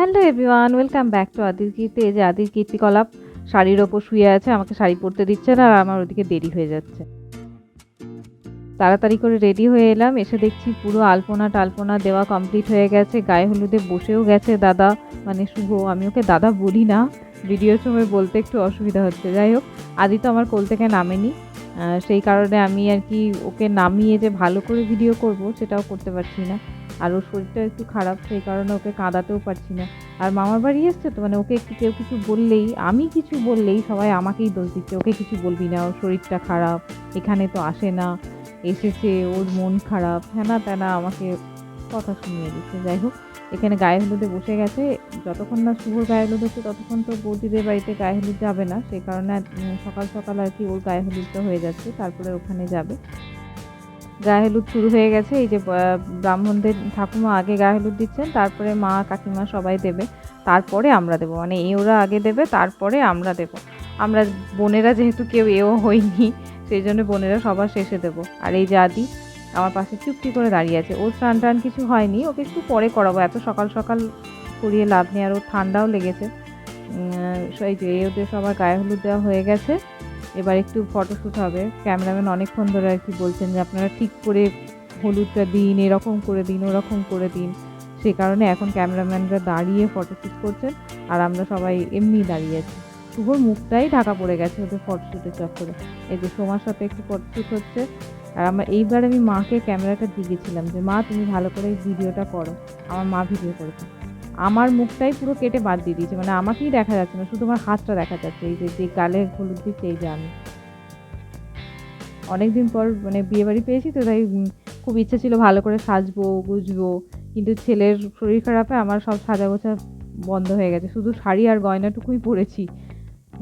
Hello everyone, welcome back to আদির কীর্তি। এই যে আদির কীর্তিকলাপ, শাড়ির ওপর শুয়ে আছে, আমাকে শাড়ি পরতে দিচ্ছে না, আর আমার ওদিকে দেরি হয়ে যাচ্ছে। তাড়াতাড়ি করে রেডি হয়ে এলাম, এসে দেখছি পুরো আলপনা টালপনা দেওয়া কমপ্লিট হয়ে গেছে, গায়ে হলুদে বসেও গেছে দাদা। মানে শুভ, আমি ওকে দাদা বলি না ভিডিওর সময় বলতে একটু অসুবিধা হচ্ছে। যাই হোক, আদি তো আমার কোল থেকে নামেনি সেই কারণে আমি আর কি ওকে নামিয়ে যে ভালো করে ভিডিও করব, সেটাও করতে পারছি না। আর ওর শরীরটা একটু খারাপ, সেই কারণে ওকে কাঁদাতেও পারছি না। আর মামার বাড়ি এসছে তো মানে ওকে একটু কেউ কিছু বললেই, আমি কিছু বললেই সবাই আমাকেই দোষ দিচ্ছে, ওকে কিছু বলবি না, ওর শরীরটা খারাপ, এখানে তো আসে না, এসেছে, ওর মন খারাপ, হ্যানা ত্যানা, আমাকে কথা শুনিয়ে দিচ্ছে। যাই হোক, এখানে গায়ে হলুদে বসে গেছে, যতক্ষণ না শুভর গায়ে হলুদ হচ্ছে, ততক্ষণ তো বৌদিদের বাড়িতে গায়ে হলুদ যাবে না, সেই কারণে সকাল সকাল আর কি ওর গায়ে হলুদটা হয়ে যাচ্ছে, তারপরে ওখানে যাবে। গায়ে হলুদ শুরু হয়ে গেছে। এই যে ব্রাহ্মণদের ঠাকুমা আগে গায়ে হলুদ দিচ্ছেন, তারপরে মা কাকিমা সবাই দেবে। তারপরে আমরা দেবো। মানে এ ওরা আগে দেবে, তারপরে আমরা দেব। আমরা বোনেরা যেহেতু কেউ এও হইনি, সেই জন্য বোনেরা সবার শেষে দেবো। আর এই যে আদি, আমার পাশে চুপটি করে দাঁড়িয়ে আছে। ওর স্নান টান কিছু হয়নি, ওকে একটু পরে করাবো। এত সকাল সকাল করিয়ে লাভ নেই, আর ওর ঠান্ডাও লেগেছে। সেই যে ওদের সবার গায়ে হলুদ দেওয়া হয়ে গেছে। এবার একটু ফটোশ্যুট হবে। ক্যামেরাম্যান অনেকক্ষণ ধরে আর কি বলছেন যে, আপনারা ঠিক করে হলুদটা দিন, এরকম করে দিন, ওরকম করে দিন। সে কারণে এখন ক্যামেরাম্যানরা দাঁড়িয়ে ফটোশ্যুট করছেন আর আমরা সবাই এমনি দাঁড়িয়ে আছি। শুভর মুখটাই ঢাকা পড়ে গেছে ওদের ফটোশ্যুটের চক্করে। এই যে সোমার সাথে একটু ফটোশ্যুট হচ্ছে। আর আমার এইবার আমি মাকে ক্যামেরাটা দিয়েছিলাম যে, মা, তুমি ভালো করে এই ভিডিওটা করো। আমার মা ভিডিও করেছে। আমার মুখটাই পুরো কেটে বাদ দিয়ে দিয়েছে। মানে আমাকেই দেখা যাচ্ছে না, শুধু আমার হাতটা দেখা যাচ্ছে, এই যে যে গালে হলুদ দিচ্ছে, এই যে আমি। অনেকদিন পর মানে বিয়ে বাড়ি পেয়েছি তো, তাই খুব ইচ্ছা ছিল ভালো করে সাজবো, গুজবো, কিন্তু ছেলের শরীর খারাপে আমার সব সাজা গোছা বন্ধ হয়ে গেছে। শুধু শাড়ি আর গয়নাটুকুই পরেছি।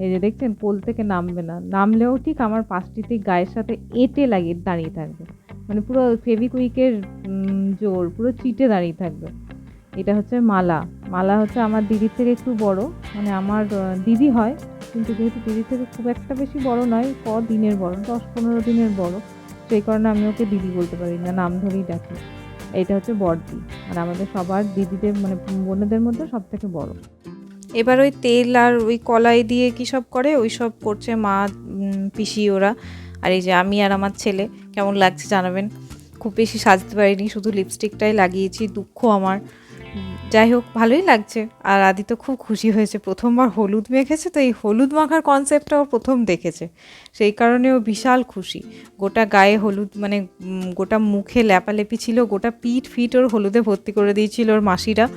এই যে দেখছেন, পোল থেকে নামবে না। নামলেও ঠিক আমার পাঁচটিতে গায়ের সাথে এঁটে লাগিয়ে দাঁড়িয়ে থাকবে। মানে পুরো ফেভিকুইকের জোর, পুরো চিটে দাঁড়িয়ে থাকবে। এটা হচ্ছে মালা। মালা হচ্ছে আমার দিদির থেকে একটু বড়। মানে আমার দিদি হয়, কিন্তু যেহেতু দিদির থেকে খুব একটা বেশি বড় নয়, ক দিনের বড়, দশ পনেরো দিনের বড়। সেই কারণে আমি ওকে দিদি বলতে পারি না, নাম ধরেই ডাকি। এটা হচ্ছে বড়দি। আর আমাদের সবার দিদিদের মানে বোনেদের মধ্যে সব থেকে বড়। এবার ওই তেল আর ওই কলাই দিয়ে কি সব করে? ওই সব করছে মা পিসি ওরা। আর এই যে আমি আর আমার ছেলে, কেমন লাগছে জানাবেন? খুব বেশি সাজতে পারিনি, শুধু লিপস্টিকটাই লাগিয়েছি, দুঃখ আমার। যাই হোক ভালোই লাগছে। আর আদি তো খুব খুশি হয়েছে। প্রথমবার হলুদ মেখেছে, তো এই হলুদ মাখার কনসেপ্টটা ও প্রথম দেখেছে। সেই কারণে ও বিশাল খুশি। গোটা গায়ে হলুদ মানে গোটা মুখে ল্যাপালেপি ছিল, গোটা পিঠ ফিট ওর হলুদে ভর্তি করে দিয়েছিল ওর মাসিরা।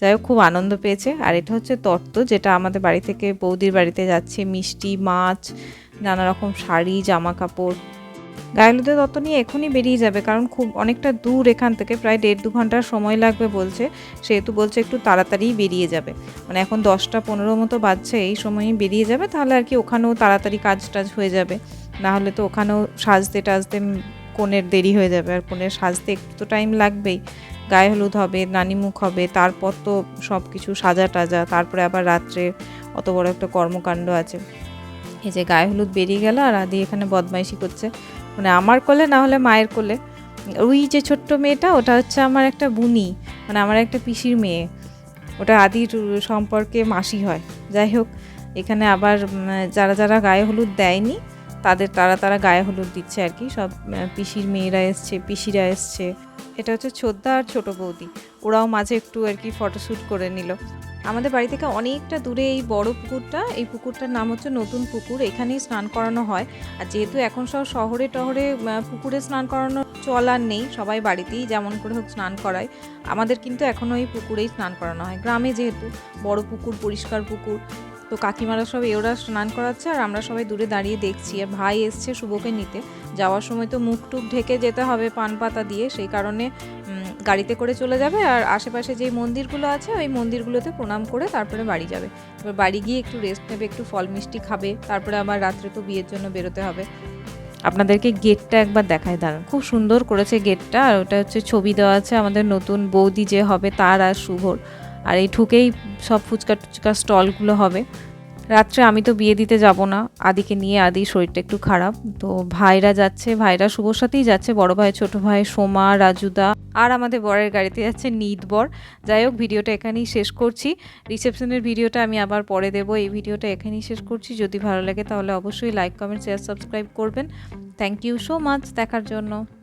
যাই হোক, খুব আনন্দ পেয়েছে। আর এটা হচ্ছে তত্ত্ব, যেটা আমাদের বাড়ি থেকে বৌদির বাড়িতে যাচ্ছে। মিষ্টি, মাছ, নানা রকম শাড়ি, জামা কাপড়। গায়ে হলুদের তত্ত্ব নিয়ে এখনই বেরিয়ে যাবে, কারণ খুব অনেকটা দূর এখান থেকে প্রায় দেড় দু ঘণ্টার সময় লাগবে বলছে। সেহেতু বলছে একটু তাড়াতাড়িই বেরিয়ে যাবে। মানে এখন দশটা পনেরো মতো বাজছে, এই সময়ই বেরিয়ে যাবে, তাহলে আর কি ওখানেও তাড়াতাড়ি কাজ টাজ হয়ে যাবে। না হলে তো ওখানেও সাজতে টাজতে কনের দেরি হয়ে যাবে, আর কনের সাজতে একটু তো টাইম লাগবেই। গায়ে হলুদ হবে, নানিমুখ হবে, তারপর তো সব কিছু সাজা টাজা তারপরে আবার রাত্রে অত বড় একটা কর্মকাণ্ড আছে। এই যে গায়ে হলুদ বেরিয়ে গেল আর আদি এখানে বদমাইশি করছে। মানে আমার কোলে না হলে মায়ের কোলে। ওই যে ছোট্ট মেয়েটা, ওটা হচ্ছে আমার একটা বুনি মানে আমার একটা পিসির মেয়ে। ওটা আদির সম্পর্কে মাসি হয়। যাই হোক, এখানে আবার যারা যারা গায়ে হলুদ দেয়নি, তাদের, তারা তারা গায়ে হলুদ দিচ্ছে আর কি। সব পিসির মেয়েরা এসছে, পিসিরা এসছে। এটা হচ্ছে ছোদ্দা আর ছোট বৌদি। ওরাও মাঝে একটু আর কি ফটোশ্যুট করে নিল। আমাদের বাড়ি থেকে অনেকটা দূরে এই বড় পুকুরটা। এই পুকুরটার নাম হচ্ছে নতুন পুকুর। এখানেই স্নান করানো হয়। আর যেহেতু এখন সব শহরে টহরে পুকুরে স্নান করানো চলার নেই, সবাই বাড়িতেই যেমন করে হোক স্নান করায়। আমাদের কিন্তু এখনও এই পুকুরেই স্নান করানো হয়। গ্রামে যেহেতু বড় পুকুর, পরিষ্কার পুকুর, তো কাকিমারা সব এওরা স্নান করাচ্ছে আর আমরা সবাই দূরে দাঁড়িয়ে দেখছি। আর ভাই এসছে শুভকে নিতে। যাওয়ার সময় তো মুখ টুক ঢেকে যেতে হবে পান পাতা দিয়ে। সেই কারণে গাড়িতে করে চলে যাবে আর আশেপাশে যেই মন্দিরগুলো আছে, ওই মন্দিরগুলোতে প্রণাম করে তারপরে বাড়ি যাবে। এবার বাড়ি গিয়ে একটু রেস্ট নেবে, একটু ফল মিষ্টি খাবে, তারপরে আবার রাত্রে তো বিয়ের জন্য বেরোতে হবে। আপনাদেরকে গেটটা একবার দেখায় দাঁড়ান। খুব সুন্দর করেছে গেটটা আর ওটা হচ্ছে ছবি দেওয়া আছে আমাদের নতুন বৌদি যে হবে, তার আর শুভর। আর এই ঠুকেই সব ফুচকা টুচকা স্টলগুলো হবে। রাত্রে আমি তো বিয়ে দিতে যাব না। আদিকে নিয়ে আদি শরীরটা একটু খারাপ। তো ভাইরা যাচ্ছে, ভাইরা শুভর সাথেই যাচ্ছে। বড় ভাই, ছোট ভাই, সোমা, রাজুদা আর আমাদের বরের গাড়িতে যাচ্ছে নিদ বর। যাই হোক, ভিডিওটা এখানেই শেষ করছি। রিসেপশনের ভিডিওটা আমি আবার পরে দেবো। এই ভিডিওটা এখানেই শেষ করছি। যদি ভালো লাগে তাহলে অবশ্যই লাইক, কমেন্ট শেয়ার সাবস্ক্রাইব করবেন। থ্যাংক ইউ সো মাচ দেখার জন্য।